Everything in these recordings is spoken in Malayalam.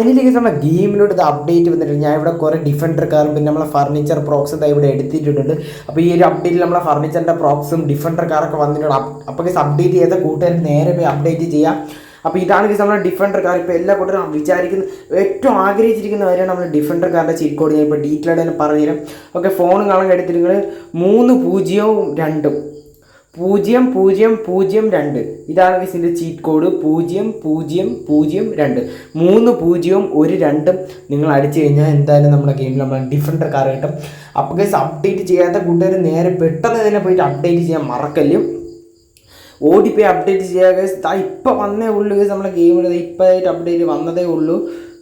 അതിലേക്ക് നമ്മുടെ ഗെയിമിലോട്ട് ഇത് അപ്ഡേറ്റ് വന്നിട്ടുണ്ട്. ഞാൻ ഇവിടെ കുറേ ഡിഫൻഡർ കാറും പിന്നെ നമ്മളെ ഫർണിച്ചർ പ്രോക്സ് ഇതാ ഇവിടെ എടുത്തിട്ടുണ്ട്. അപ്പോൾ ഈ ഒരു അപ്ഡേറ്റിൽ നമ്മളെ ഫർണിച്ചറിന്റെ പ്രോക്സും ഡിഫൻഡർ കാറൊക്കെ വന്നിട്ടുണ്ട്. അപ്പോൾ അപ്ഡേറ്റ് ചെയ്ത കൂട്ടുകാർ നേരെ പോയി അപ്ഡേറ്റ് ചെയ്യാം. അപ്പോൾ ഇതാണ് കേസ് നമ്മുടെ ഡിഫൻഡർ കാർ. ഇപ്പോൾ എല്ലാ കൂട്ടരും വിചാരിക്കുന്ന ഏറ്റവും ആഗ്രഹിച്ചിരിക്കുന്ന കാര്യമാണ് നമ്മൾ ഡിഫൻഡർ കാറിന്റെ ചീറ്റ് കോഡ് ഞാൻ ഇപ്പോൾ ഡീറ്റെയിൽഡ് തന്നെ പറഞ്ഞുതരാം. ഓക്കെ ഫോണും കാണാൻ എടുത്തിരിക്കുന്നത് മൂന്ന് പൂജ്യവും രണ്ടും. പൂജ്യം പൂജ്യം പൂജ്യം രണ്ട്. ഇതാണ് ഇതിന്റെ ചീറ്റ് കോഡ് പൂജ്യം പൂജ്യം പൂജ്യം രണ്ട്. മൂന്ന് പൂജ്യവും ഒരു രണ്ടും നിങ്ങൾ അടിച്ചു കഴിഞ്ഞാൽ എന്തായാലും നമ്മുടെ ഗെയിമിൽ നമ്മൾ ഡിഫറെന്റ് കാർ കിട്ടും. അപ്പോൾ ഗൈസ് അപ്ഡേറ്റ് ചെയ്യാത്ത കൂട്ടുകാർ നേരെ പെട്ടെന്ന് തന്നെ പോയിട്ട് അപ്ഡേറ്റ് ചെയ്യാൻ മറക്കല്ലും. ഓടിപ്പോയി അപ്ഡേറ്റ് ചെയ്യുക ഗൈസ് ഇപ്പം വന്നേ ഉള്ളൂ ഗൈസ് നമ്മുടെ ഗെയിമിൽ ഇപ്പോഴായിട്ട് അപ്ഡേറ്റ് വന്നതേ ഉള്ളൂ.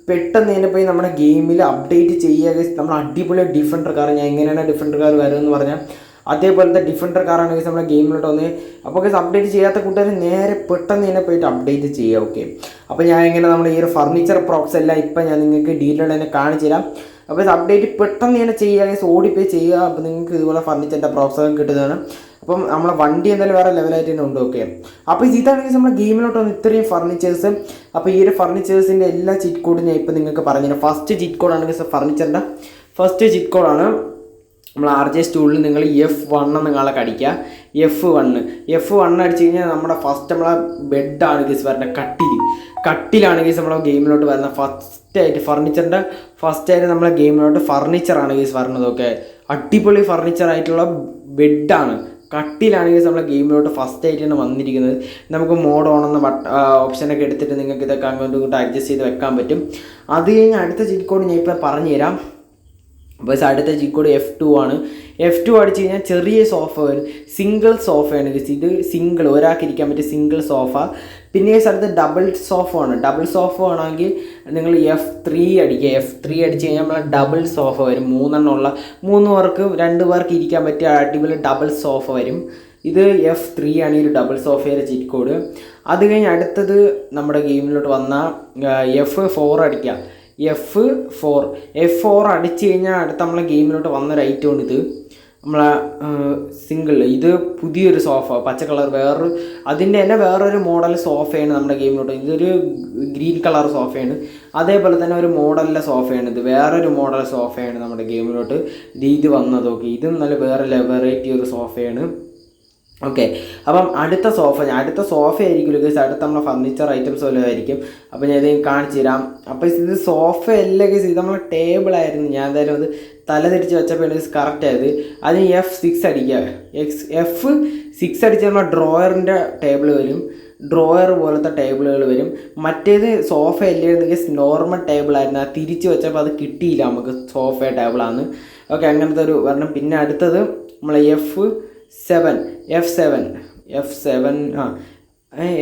പെട്ടെന്ന് തന്നെ പോയി നമ്മുടെ ഗെയിമിൽ അപ്ഡേറ്റ് ചെയ്യുക ഗൈസ് നമ്മൾ അടിപൊളി ഡിഫറെന്റ് കാർ ഞാൻ എങ്ങനെയാണ് ഡിഫറെന്റ് കാർ വരുമെന്ന് പറഞ്ഞാൽ അതേപോലത്തെ ഡിഫൻഡർ കാറാണ് ഗൈസ് നമ്മുടെ ഗെയിമിലോട്ട് വന്ന് അപ്പോൾ ഗൈസ് അപ്ഡേറ്റ് ചെയ്യാത്ത കൂട്ടുകാർ നേരെ പെട്ടെന്ന് തന്നെ പോയിട്ട് അപ്ഡേറ്റ് ചെയ്യുക ഓക്കെ അപ്പോൾ ഞാൻ എങ്ങനെ നമ്മുടെ ഈ ഒരു ഫർണിച്ചർ പ്രോക്സ് എല്ലാം ഇപ്പം ഞാൻ നിങ്ങൾക്ക് ഡീറ്റെയിൽ തന്നെ കാണിച്ചു തരാം. അപ്പോൾ ഇത് അപ്ഡേറ്റ് പെട്ടെന്ന് തന്നെ ചെയ്യുക ഓടിപ്പോയി ചെയ്യുക. അപ്പോൾ നിങ്ങൾക്ക് ഇതുപോലെ ഫർണിച്ചറിന്റെ ഒക്കെ കിട്ടുന്നതാണ്. അപ്പം നമ്മളെ വണ്ടി എന്തായാലും വേറെ ലെവലായിട്ട് തന്നെ ഉണ്ട് ഓക്കെ അപ്പോൾ ഇതാണെങ്കിൽ നമ്മുടെ ഗെയിമിലോട്ട് വന്ന് ഇത്രയും ഫർണിച്ചേഴ്സ് അപ്പോൾ ഈ ഒരു ഫർണിച്ചേഴ്സിന്റെ എല്ലാ ചിറ്റ് കോഡും ഞാൻ ഇപ്പോൾ നിങ്ങൾക്ക് പറഞ്ഞുതരാം ഫസ്റ്റ് ചിറ്റ് കോഡാണെങ്കിൽ ഫർണിച്ചറിന്റെ ഫസ്റ്റ് ചിറ്റ് കോഡാണ് നമ്മൾ ആർ ജെ സ്റ്റൂളിൽ നിങ്ങൾ എഫ് വൺ നിങ്ങളെ കടിക്കുക. എഫ് വണ്ണ് എഫ് വൺ അടിച്ച് കഴിഞ്ഞാൽ നമ്മുടെ ഫസ്റ്റ് നമ്മളെ ബെഡാണ് ഗീസ് വരേണ്ട കട്ടിൽ. കട്ടിലാണ് ഗീസ് നമ്മളെ ഗെയിമിലോട്ട് വരുന്ന ഫസ്റ്റ് ആയിട്ട് ഫർണിച്ചറിന്റെ ഫസ്റ്റ് ആയിട്ട് നമ്മളെ ഗെയിമിലോട്ട് ഫർണിച്ചറാണ് ഗീസ് വരുന്നതൊക്കെ അടിപൊളി ഫർണിച്ചർ ആയിട്ടുള്ള ബെഡാണ് കട്ടിലാണെങ്കിൽ നമ്മൾ ഗെയിമിലോട്ട് ഫസ്റ്റ് ആയിട്ടാണ് വന്നിരിക്കുന്നത്. നമുക്ക് മോഡ് ഓൺ എന്ന ബട്ട ഓപ്ഷനൊക്കെ എടുത്തിട്ട് നിങ്ങൾക്ക് ഇതൊക്കെ അങ്ങോട്ടും ഇങ്ങോട്ടും അഡ്ജസ്റ്റ് ചെയ്ത് വെക്കാൻ പറ്റും. അത് കഴിഞ്ഞ് അടുത്ത ചിറ്റ് കോഡ് ഞാൻ ഇപ്പോൾ പറഞ്ഞുതരാം. അപ്പോൾ അടുത്ത ജി കോഡ് എഫ് ടു ആണ്. എഫ് ടു അടിച്ച് കഴിഞ്ഞാൽ ചെറിയ സോഫ വരും സിംഗിൾ സോഫയാണ് guys. ഇത് സിംഗിൾ ഒരാൾക്ക് ഇരിക്കാൻ പറ്റിയ സിംഗിൾ സോഫ പിന്നെ ഈ സ്ഥലത്ത് ഡബിൾ സോഫ ആണ്. ഡബിൾ സോഫ ആണെങ്കിൽ നിങ്ങൾ എഫ് ത്രീ അടിക്കുക. എഫ് ത്രീ അടിച്ച് കഴിഞ്ഞാൽ നമ്മൾ ഡബിൾ സോഫ വരും. മൂന്നെണ്ണം ഉള്ള മൂന്ന് പേർക്ക് രണ്ട് പേർക്ക് ഇരിക്കാൻ പറ്റിയ അടിപൊളി ഡബിൾ സോഫ വരും. ഇത് എഫ് ത്രീ ആണ് ഈ ഒരു ഡബിൾ സോഫയുടെ ചിറ്റ് കോഡ് അത് കഴിഞ്ഞ് അടുത്തത് നമ്മുടെ ഗെയിമിലോട്ട് വന്ന എഫ് ഫോർ അടിക്കുക. എഫ് ഫോർ എഫ് ഫോർ അടിച്ച് കഴിഞ്ഞാൽ അടുത്ത നമ്മളെ ഗെയിമിലോട്ട് വന്നൊരു ഐറ്റമാണിത് നമ്മളെ സിംഗിൾ ഇത് പുതിയൊരു സോഫ പച്ച കളർ വേറൊരു അതിന്റെ തന്നെ വേറൊരു മോഡൽ സോഫയാണ് നമ്മുടെ ഗെയിമിലോട്ട് ഇതൊരു ഗ്രീൻ കളർ സോഫയാണ് അതേപോലെ തന്നെ ഒരു മോഡലിലെ സോഫയാണ് ഇത്. വേറൊരു മോഡൽ സോഫയാണ് നമ്മുടെ ഗെയിമിലോട്ട് ഇത് ഇത് വന്നത്. ഓക്കെ ഇതും നല്ല വേറെ വെറൈറ്റി ഒരു സോഫയാണ് ഓക്കെ അപ്പം അടുത്ത സോഫ ഞാൻ അടുത്ത സോഫ ആയിരിക്കും ഗൈസ് അടുത്ത നമ്മളെ ഫർണിച്ചർ ഐറ്റംസ് വല്ലതും ആയിരിക്കും. അപ്പോൾ ഞാൻ ഇത് കാണിച്ചു തരാം. അപ്പോൾ ഇത് സോഫ അല്ല ഗൈസ് ഇത് നമ്മളെ ടേബിൾ ആയിരുന്നു. ഞാൻ എന്തായാലും അത് തല തിരിച്ച് വെച്ചപ്പോൾ എനിക്ക് കറക്റ്റ് ആയത്. അതിന് എഫ് സിക്സ് അടിക്കുക എക്സ് എഫ് സിക്സ് അടിച്ച് നമ്മളെ ഡ്രോയറിന്റെ ടേബിൾ വരും. ഡ്രോയർ പോലത്തെ ടേബിളുകൾ വരും. മറ്റേത് സോഫ അല്ലായിരുന്നെങ്കിൽ നോർമൽ ടേബിൾ ആയിരുന്നു. അത് തിരിച്ച് വെച്ചപ്പോൾ അത് കിട്ടിയില്ല നമുക്ക് സോഫ ടേബിളാണ് ഓക്കെ അങ്ങനത്തെ ഒരു വരണം പിന്നെ അടുത്തത് നമ്മളെ F seven F seven F seven ആ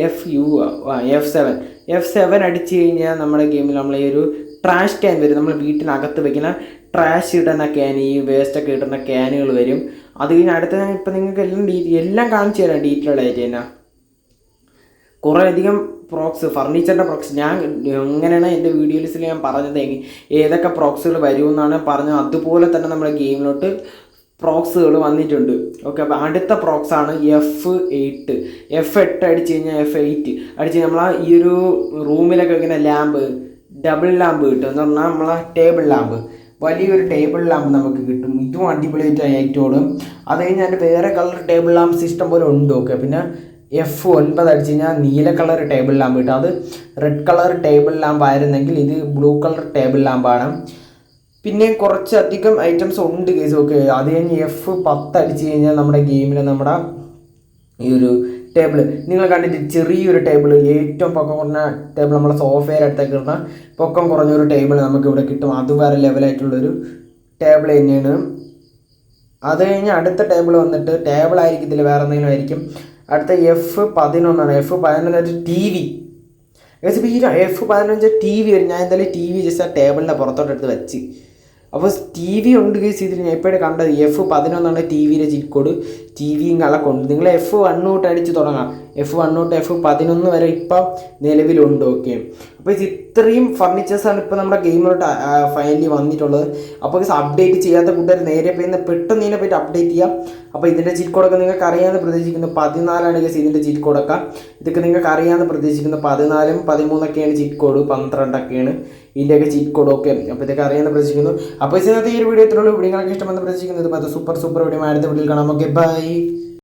എഫ് യു ആ എഫ് സെവൻ എഫ് സെവൻ അടിച്ച് കഴിഞ്ഞാൽ നമ്മുടെ ഗെയിമിൽ നമ്മൾ ഈ ഒരു ട്രാഷ് ക്യാൻ വരും. നമ്മൾ വീട്ടിനകത്ത് വയ്ക്കുന്ന ട്രാഷ് ഇടുന്ന ക്യാൻ ഈ വേസ്റ്റൊക്കെ ഇടുന്ന ക്യാനുകൾ വരും. അത് കഴിഞ്ഞ് അടുത്ത ഇപ്പം നിങ്ങൾക്ക് എല്ലാം ഡീ എല്ലാം കാണിച്ചു തരാം ഡീറ്റെയിൽഡ് ആയിട്ട് തന്നെ കുറേ അധികം പ്രോക്സ് ഫർണിച്ചറിന്റെ പ്രോക്സ് ഞാൻ എങ്ങനെയാണ് എന്റെ വീഡിയോസിൽ ഞാൻ പറഞ്ഞത്? ഏതൊക്കെ പ്രോക്സുകൾ വരുമെന്നാണ് പറഞ്ഞത്. അതുപോലെ തന്നെ നമ്മുടെ ഗെയിമിലോട്ട് പ്രോക്സുകൾ വന്നിട്ടുണ്ട്. ഓക്കെ അപ്പോൾ അടുത്ത പ്രോക്സ് ആണ് എഫ് എയ്റ്റ് എഫ് എട്ട് അടിച്ച് കഴിഞ്ഞാൽ എഫ് എയ്റ്റ് അടിച്ച് നമ്മൾ ഈ ഒരു റൂമിലൊക്കെ ഇങ്ങനെ ലാമ്പ് ഡബിൾ ലാമ്പ് കിട്ടും. എന്ന് പറഞ്ഞാൽ നമ്മളെ ടേബിൾ ലാമ്പ്. വലിയൊരു ടേബിൾ ലാമ്പ് നമുക്ക് കിട്ടും. ഇതും അടിപൊളിയായിട്ട് ഏറ്റവും അത് കഴിഞ്ഞാൽ അതിന്റെ വേറെ കളർ ടേബിൾ ലാമ്പ് സിസ്റ്റം പോലെ ഉണ്ട്. ഓക്കെ പിന്നെ എഫ് ഒൻപത് അടിച്ച് കഴിഞ്ഞാൽ നീല കളർ ടേബിൾ ലാമ്പ് കിട്ടും. അത് റെഡ് കളർ ടേബിൾ ലാമ്പ് ആയിരുന്നെങ്കിൽ ഇത് ബ്ലൂ കളർ ടേബിൾ ലാമ്പാണ് പിന്നെ കുറച്ചധികം ഐറ്റംസ് ഉണ്ട് ഗൈസ് ഓക്കെ അത് കഴിഞ്ഞ് എഫ് പത്ത് അടിച്ച് കഴിഞ്ഞാൽ നമ്മുടെ ഗെയിമിന് നമ്മുടെ ഈ ഒരു ടേബിൾ നിങ്ങൾ കണ്ടിട്ട് ചെറിയൊരു ടേബിൾ ഏറ്റവും പൊക്കം കുറഞ്ഞ ടേബിൾ നമ്മളെ സോഫ്റ്റ്വെയർ അടുത്തേക്ക് ഇടുന്ന പൊക്കം കുറഞ്ഞൊരു ടേബിൾ നമുക്ക് ഇവിടെ കിട്ടും. അത് വേറെ ലെവലായിട്ടുള്ളൊരു ടേബിൾ തന്നെയാണ്. അത് കഴിഞ്ഞ് അടുത്ത ടേബിൾ വന്നിട്ട് ടേബിൾ ആയിരിക്കത്തില്ല വേറെ എന്തെങ്കിലും ആയിരിക്കും. അടുത്ത എഫ് പതിനൊന്നാണ്. എഫ് പതിനൊന്ന് ടി വി ഈ എഫ് പതിനഞ്ച് ടി വി വരും. ഞാൻ എന്തായാലും ടി വി ജസ്റ്റ് ആ ടേബിളിന്റെ പുറത്തോട്ട് എടുത്ത് വെച്ച്. അപ്പോൾ ടി വി ഉണ്ട് കേസ് ഇതിൽ ഞാൻ ഇപ്പോഴേ കണ്ടത് എഫ് പതിനൊന്നാണ് ടി വിയിലെ ചിറ്റ് ടി വിയും കളക്കുണ്ട് നിങ്ങൾ എഫ് വൺ തൊട്ട് അടിച്ച് തുടങ്ങാം. എഫ് വൺ തൊട്ട് എഫ് പതിനൊന്ന് വരെ ഇപ്പം നിലവിലുണ്ട് ഓക്കെ അപ്പോൾ ഇത് ഇത്രയും ഫർണിച്ചേഴ്സാണ് ഇപ്പോൾ നമ്മുടെ ഗെയിമിലോട്ട് ഫൈനലി വന്നിട്ടുള്ളത്. അപ്പോൾ ഇത് അപ്ഡേറ്റ് ചെയ്യാത്ത കൂട്ടുകാർ നേരെ പോയി പെട്ടെന്ന് ഇതിനെ പറ്റി അപ്ഡേറ്റ് ചെയ്യാം. അപ്പോൾ ഇതിന്റെ ചീറ്റ് കോഡൊക്കെ നിങ്ങൾക്ക് അറിയാമെന്ന് പ്രതീക്ഷിക്കുന്നു. പതിനാലാണ് ഗസ് ഇതിന്റെ ചീറ്റ് കോഡൊക്കെ ഇതൊക്കെ നിങ്ങൾക്ക് അറിയാമെന്ന് പ്രതീക്ഷിക്കുന്നു. പതിനാലും പതിമൂന്നൊക്കെയാണ് ചീറ്റ് കോഡ് പന്ത്രണ്ടൊക്കെയാണ് ഇതിന്റെയൊക്കെ ചീറ്റ് കോഡ് ഓക്കെ അപ്പോൾ ഇതൊക്കെ അറിയാമെന്ന് പ്രതീക്ഷിക്കുന്നു. അപ്പോൾ ഇന്നത്തെ ഈ ഒരു വീഡിയോ ഇത്രയുള്ളൂ വീഡിയോ ഇഷ്ടമെന്ന് പ്രതീക്ഷിക്കുന്നത് അത് സൂപ്പർ സൂപ്പർ വീഡിയോ അടുത്ത വീഡിയോയിൽ കാണാം. Okay bye aí